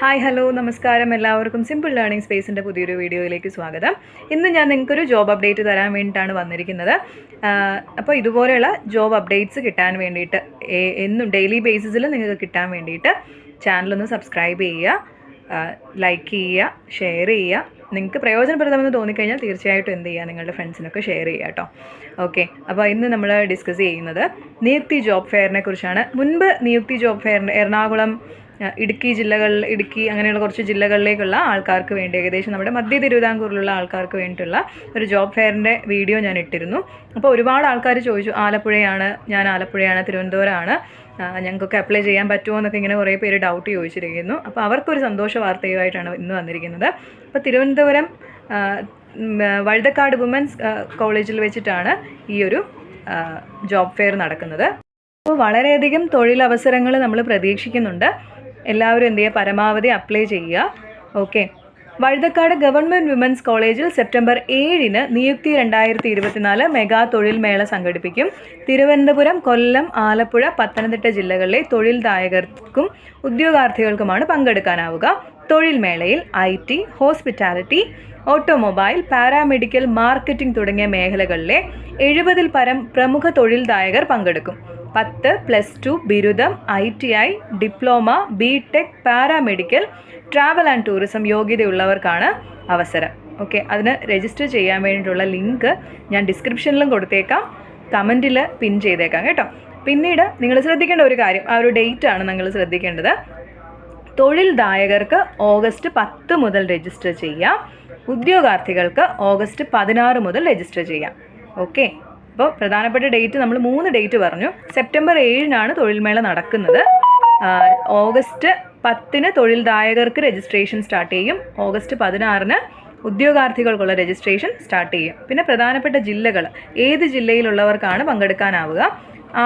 Hi hello നമസ്കാരം. എല്ലാവർക്കും simple learning സ്പേസിന്റെ പുതിയൊരു വീഡിയോയിലേക്ക് സ്വാഗതം. ഇന്ന് ഞാൻ നിങ്ങൾക്കൊരു ജോബ് അപ്ഡേറ്റ് തരാൻ വേണ്ടിയിട്ടാണ് വന്നിരിക്കുന്നത്. അപ്പോൾ ഇതുപോലെയുള്ള ജോബ് അപ്ഡേറ്റ്സ് കിട്ടാൻ വേണ്ടിയിട്ട് എന്നും ഡെയിലി ബേസിസിൽ നിങ്ങൾക്ക് കിട്ടാൻ വേണ്ടിയിട്ട് ചാനലൊന്ന് സബ്സ്ക്രൈബ് ചെയ്യുക ലൈക്ക് ചെയ്യുക ഷെയർ ചെയ്യുക നിങ്ങൾക്ക് പ്രയോജനപ്രദമെന്ന് തോന്നിക്കഴിഞ്ഞാൽ തീർച്ചയായിട്ടും എന്ത് ചെയ്യുക? നിങ്ങളുടെ ഫ്രണ്ട്സിനൊക്കെ ഷെയർ ചെയ്യുക കേട്ടോ. ഓക്കെ അപ്പോൾ ഇന്ന് നമ്മൾ ഡിസ്കസ് ചെയ്യുന്നത് നിയുക്തി ജോബ് ഫെയറിനെ കുറിച്ചാണ്. മുൻപ് നിയുക്തി ജോബ് ഫെയറിന്റെ എറണാകുളം ഇടുക്കി ജില്ലകളിൽ ഇടുക്കി അങ്ങനെയുള്ള കുറച്ച് ജില്ലകളിലേക്കുള്ള ആൾക്കാർക്ക് വേണ്ടി ഏകദേശം നമ്മുടെ മധ്യ തിരുവിതാംകൂറിലുള്ള ആൾക്കാർക്ക് വേണ്ടിയിട്ടുള്ള ഒരു ജോബ് ഫെയറിന്റെ വീഡിയോ ഞാൻ ഇട്ടിരുന്നു. അപ്പോൾ ഒരുപാട് ആൾക്കാർ ചോദിച്ചു ആലപ്പുഴയാണ് ഞാൻ ആലപ്പുഴയാണ് തിരുവനന്തപുരമാണ്. ഞങ്ങൾക്കൊക്കെ അപ്ലൈ ചെയ്യാൻ പറ്റുമോ? എന്നൊക്കെ ഇങ്ങനെ കുറേ പേര് ഡൗട്ട് ചോദിച്ചിരിക്കുന്നു. അപ്പോൾ അവർക്കൊരു സന്തോഷ വാർത്തയുമായിട്ടാണ് ഇന്ന് വന്നിരിക്കുന്നത്. അപ്പോൾ തിരുവനന്തപുരം വഴുതക്കാട് വുമൻസ് കോളേജിൽ വെച്ചിട്ടാണ് ഈ ഒരു ജോബ് ഫെയർ നടക്കുന്നത്. അപ്പോൾ വളരെയധികം തൊഴിലവസരങ്ങൾ നമ്മൾ പ്രതീക്ഷിക്കുന്നുണ്ട്. എല്ലാവരും എന്ത് ചെയ്യുക? പരമാവധി അപ്ലൈ ചെയ്യുക. ഓക്കെ വഴുതക്കാട് ഗവൺമെന്റ് വിമൻസ് കോളേജിൽ സെപ്റ്റംബർ ഏഴിന് നിയുക്തി രണ്ടായിരത്തി ഇരുപത്തിനാല് മെഗാ തൊഴിൽ മേള സംഘടിപ്പിക്കും. തിരുവനന്തപുരം കൊല്ലം ആലപ്പുഴ പത്തനംതിട്ട ജില്ലകളിലെ തൊഴിൽദായകർക്കും ഉദ്യോഗാർത്ഥികൾക്കുമാണ് പങ്കെടുക്കാനാവുക. തൊഴിൽ മേളയിൽ I T hospitality automobile paramedical marketing തുടങ്ങിയ മേഖലകളിലെ എഴുപതിൽ പരം പ്രമുഖ തൊഴിൽദായകർ പങ്കെടുക്കും. പത്ത് പ്ലസ് ടു ബിരുദം I T I diploma B tech paramedical travel and tourism യോഗ്യതയുള്ളവർക്കാണ് അവസരം. ഓക്കെ അതിന് രജിസ്റ്റർ ചെയ്യാൻ വേണ്ടിയിട്ടുള്ള ലിങ്ക് ഞാൻ ഡിസ്ക്രിപ്ഷനിലും കൊടുത്തേക്കാം. കമന്റിൽ പിൻ ചെയ്തേക്കാം കേട്ടോ. പിന്നീട് നിങ്ങൾ ശ്രദ്ധിക്കേണ്ട ഒരു കാര്യം ആ ഒരു ഡേറ്റ് ആണ് നിങ്ങൾ ശ്രദ്ധിക്കേണ്ടത്. തൊഴിൽദായകർക്ക് ഓഗസ്റ്റ് പത്ത് മുതൽ രജിസ്റ്റർ ചെയ്യാം. ഉദ്യോഗാർത്ഥികൾക്ക് ഓഗസ്റ്റ് പതിനാറ് മുതൽ രജിസ്റ്റർ ചെയ്യാം. ഓക്കെ. അപ്പോൾ പ്രധാനപ്പെട്ട ഡേറ്റ് നമ്മൾ മൂന്ന് ഡേറ്റ് പറഞ്ഞു. സെപ്റ്റംബർ ഏഴിനാണ് തൊഴിൽമേള നടക്കുന്നത്. ഓഗസ്റ്റ് പത്തിന് തൊഴിൽദായകർക്ക് രജിസ്ട്രേഷൻ സ്റ്റാർട്ട് ചെയ്യും. ഓഗസ്റ്റ് പതിനാറിന് ഉദ്യോഗാർത്ഥികൾക്കുള്ള രജിസ്ട്രേഷൻ സ്റ്റാർട്ട് ചെയ്യും. പിന്നെ പ്രധാനപ്പെട്ട ജില്ലകൾ ഏത് ജില്ലയിലുള്ളവർക്കാണ് പങ്കെടുക്കാനാവുക?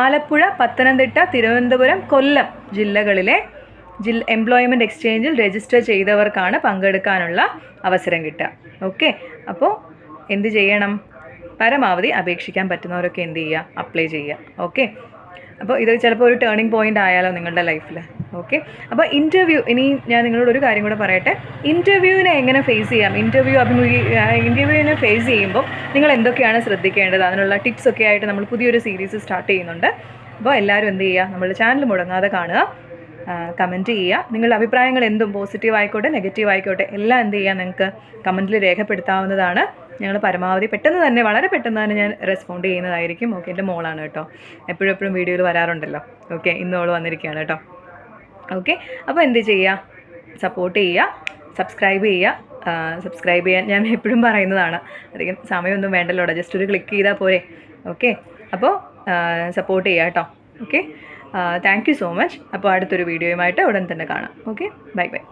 ആലപ്പുഴ പത്തനംതിട്ട തിരുവനന്തപുരം കൊല്ലം ജില്ലകളിലെ ജില്ല എംപ്ലോയ്മെന്റ് എക്സ്ചേഞ്ചിൽ രജിസ്റ്റർ ചെയ്തവർക്കാണ് പങ്കെടുക്കാനുള്ള അവസരം കിട്ടുക. ഓക്കെ അപ്പോൾ എന്ത് ചെയ്യണം? പരമാവധി അപേക്ഷിക്കാൻ പറ്റുന്നവരൊക്കെ എന്ത് ചെയ്യുക? അപ്ലൈ ചെയ്യുക. ഓക്കെ അപ്പോൾ ഇത് ചിലപ്പോൾ ഒരു ടേണിംഗ് പോയിന്റ് ആയാലോ നിങ്ങളുടെ ലൈഫിൽ ഓക്കെ അപ്പോൾ ഇന്റർവ്യൂ ഇനി ഞാൻ നിങ്ങളോട് ഒരു കാര്യം കൂടെ പറയട്ടെ. ഇന്റർവ്യൂവിനെ എങ്ങനെ ഫേസ് ചെയ്യാം? ഇന്റർവ്യൂ അഭിമുഖീ ഇന്റർവ്യൂവിനെ ഫേസ് ചെയ്യുമ്പോൾ നിങ്ങൾ എന്തൊക്കെയാണ് ശ്രദ്ധിക്കേണ്ടത്? അതിനുള്ള ടിപ്സ് ഒക്കെ ആയിട്ട് നമ്മൾ പുതിയൊരു സീരീസ് സ്റ്റാർട്ട് ചെയ്യുന്നുണ്ട്. അപ്പോൾ എല്ലാവരും എന്ത് ചെയ്യുക? നമ്മുടെ ചാനൽ മുടങ്ങാതെ കാണുക. കമന്റ് ചെയ്യുക. നിങ്ങളുടെ അഭിപ്രായങ്ങൾ എന്തും പോസിറ്റീവ് ആയിക്കോട്ടെ നെഗറ്റീവ് ആയിക്കോട്ടെ എല്ലാം എന്ത് ചെയ്യുക? നിങ്ങൾക്ക് കമന്റിൽ രേഖപ്പെടുത്താവുന്നതാണ്. ഞങ്ങൾ പരമാവധി പെട്ടെന്ന് തന്നെ വളരെ പെട്ടെന്ന് തന്നെ ഞാൻ റെസ്പോണ്ട് ചെയ്യുന്നതായിരിക്കും. ഓക്കെ എന്റെ മോളാണ് കേട്ടോ. എപ്പോഴും എപ്പോഴും വീഡിയോയിൽ വരാറുണ്ടല്ലോ. ഓക്കെ ഇന്നോൾ വന്നിരിക്കുകയാണ് കേട്ടോ. ഓക്കെ അപ്പോൾ എന്ത് ചെയ്യുക സപ്പോർട്ട് ചെയ്യുക സബ്സ്ക്രൈബ് ചെയ്യുക. സബ്സ്ക്രൈബ് ചെയ്യാൻ ഞാൻ എപ്പോഴും പറയുന്നതാണ്. അധികം സമയമൊന്നും വേണ്ടല്ലോ ജസ്റ്റ് ഒരു ക്ലിക്ക് ചെയ്താൽ പോരെ. ഓക്കെ അപ്പോൾ സപ്പോർട്ട് ചെയ്യുക കേട്ടോ. Okay thank you so much അപ്പോൾ അടുത്തൊരു വീഡിയോയുമായിട്ട് ഉടൻ തന്നെ കാണാം. Okay bye bye